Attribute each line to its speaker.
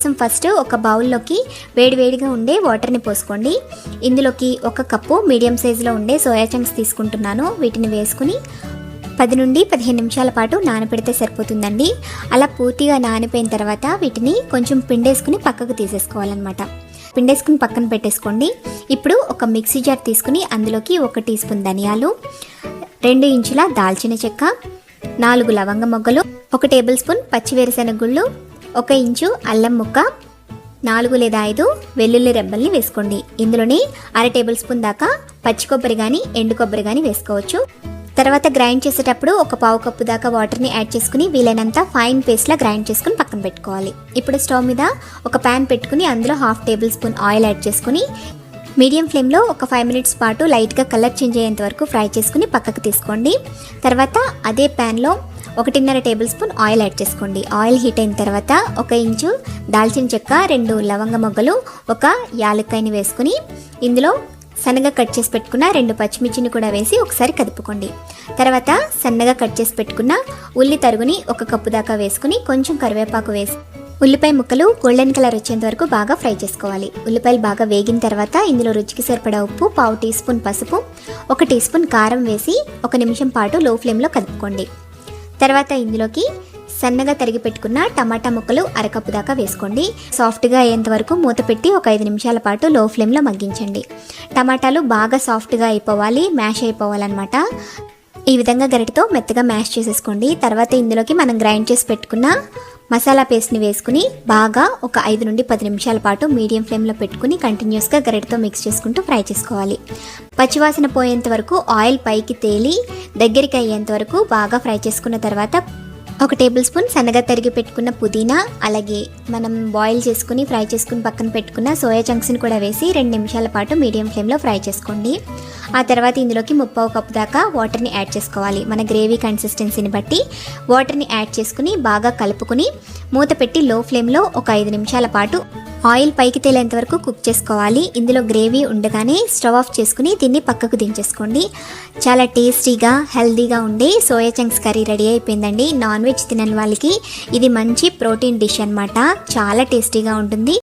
Speaker 1: కోసం ఫస్ట్ ఒక బౌల్లోకి వేడివేడిగా ఉండే వాటర్ని పోసుకోండి. ఇందులోకి ఒక కప్పు మీడియం సైజులో ఉండే సోయా చంక్స్ తీసుకుంటున్నాను. వీటిని వేసుకుని పది నుండి పదిహేను నిమిషాల పాటు నానబెడితే సరిపోతుందండి. అలా పూర్తిగా నానిపోయిన తర్వాత వీటిని కొంచెం పిండేసుకుని పక్కకు తీసేసుకోవాలన్నమాట. పిండేసుకుని పక్కన పెట్టేసుకోండి. ఇప్పుడు ఒక మిక్సీ జార్ తీసుకుని అందులోకి ఒక టీ స్పూన్ ధనియాలు రెండు ఇంచుల దాల్చిన చెక్క నాలుగు లవంగ మొగ్గలు ఒక టేబుల్ స్పూన్ పచ్చి వేరుశెనగ గుళ్ళు ఒక ఇంచు అల్లం ముక్క నాలుగు లేదా ఐదు వెల్లుల్లి రెబ్బల్ని వేసుకోండి. ఇందులోని అర టేబుల్ స్పూన్ దాకా పచ్చి కొబ్బరి కానీ ఎండు కొబ్బరి కానీ వేసుకోవచ్చు. తర్వాత గ్రైండ్ చేసేటప్పుడు ఒక పావు కప్పు దాకా వాటర్ని యాడ్ చేసుకుని వీలైనంత ఫైన్ పేస్ట్లా గ్రైండ్ చేసుకుని పక్కన పెట్టుకోవాలి. ఇప్పుడు స్టవ్ మీద ఒక ప్యాన్ పెట్టుకుని అందులో half tablespoon oil add చేసుకుని మీడియం ఫ్లేమ్లో ఒక ఫైవ్ మినిట్స్ పాటు లైట్గా కలర్ చేంజ్ అయ్యేంత వరకు ఫ్రై చేసుకుని పక్కకు తీసుకోండి. తర్వాత అదే ప్యాన్లో ఒకటిన్నర టేబుల్ స్పూన్ ఆయిల్ యాడ్ చేసుకోండి. ఆయిల్ హీట్ అయిన తర్వాత ఒక ఇంచు దాల్చిన చెక్క రెండు లవంగ మొగ్గలు ఒక యాలక్కాయని వేసుకుని ఇందులో సన్నగా కట్ చేసి పెట్టుకున్న రెండు పచ్చిమిర్చిని కూడా వేసి ఒకసారి కదుపుకోండి. తర్వాత సన్నగా కట్ చేసి పెట్టుకున్న ఉల్లి తరుగుని ఒక కప్పు దాకా వేసుకుని కొంచెం కరివేపాకు వేసి ఉల్లిపాయ ముక్కలు గోల్డెన్ కలర్ వచ్చేంత వరకు బాగా ఫ్రై చేసుకోవాలి. ఉల్లిపాయలు బాగా వేగిన తర్వాత ఇందులో రుచికి సరిపడా ఉప్పు పావు టీ స్పూన్ పసుపు ఒక టీ స్పూన్ కారం వేసి ఒక నిమిషం పాటు లో ఫ్లేమ్లో కలుపుకోండి. తర్వాత ఇందులోకి సన్నగా తరిగి పెట్టుకున్న టమాటా ముక్కలు అరకప్పు దాకా వేసుకోండి. సాఫ్ట్గా అయ్యేంత వరకు మూత పెట్టి ఒక ఐదు నిమిషాల పాటు లో ఫ్లేమ్లో మగ్గించండి. టమాటాలు బాగా సాఫ్ట్గా అయిపోవాలి మ్యాష్ అయిపోవాలన్నమాట. ఈ విధంగా గరిటతో మెత్తగా మ్యాష్ చేసేసుకోండి. తర్వాత ఇందులోకి మనం గ్రైండ్ చేసి పెట్టుకున్న మసాలా పేస్ట్ని వేసుకుని బాగా ఒక ఐదు నుండి పది నిమిషాల పాటు మీడియం ఫ్లేమ్లో పెట్టుకుని కంటిన్యూస్గా గరిటతో మిక్స్ చేసుకుంటూ ఫ్రై చేసుకోవాలి. పచ్చివాసన పోయేంత వరకు ఆయిల్ పైకి తేలి దగ్గరికి అయ్యేంత వరకు బాగా ఫ్రై చేసుకున్న తర్వాత ఒక టేబుల్ స్పూన్ సన్నగా తరిగి పెట్టుకున్న పుదీనా అలాగే మనం బాయిల్ చేసుకుని ఫ్రై చేసుకుని పక్కన పెట్టుకున్న సోయా చంక్స్ని కూడా వేసి రెండు నిమిషాల పాటు మీడియం ఫ్లేమ్లో ఫ్రై చేసుకోండి. ఆ తర్వాత ఇందులోకి ముప్పావు కప్పు దాకా వాటర్ని యాడ్ చేసుకోవాలి. మన గ్రేవీ కన్సిస్టెన్సీని బట్టి వాటర్ని యాడ్ చేసుకుని బాగా కలుపుకుని మూత పెట్టి లో ఫ్లేమ్లో ఒక ఐదు నిమిషాల పాటు ఆయిల్ పైకి తేలేంత వరకు కుక్ చేసుకోవాలి. ఇందులో గ్రేవీ ఉండగానే స్టవ్ ఆఫ్ చేసుకుని దీన్ని పక్కకు దించేసుకోండి. చాలా టేస్టీగా హెల్దీగా ఉండే సోయా చంక్స్ కర్రీ రెడీ అయిపోయిందండి. నాన్ వెజ్ తినని వాళ్ళకి ఇది మంచి ప్రోటీన్ డిష్ అన్నమాట. చాలా టేస్టీగా ఉంటుంది.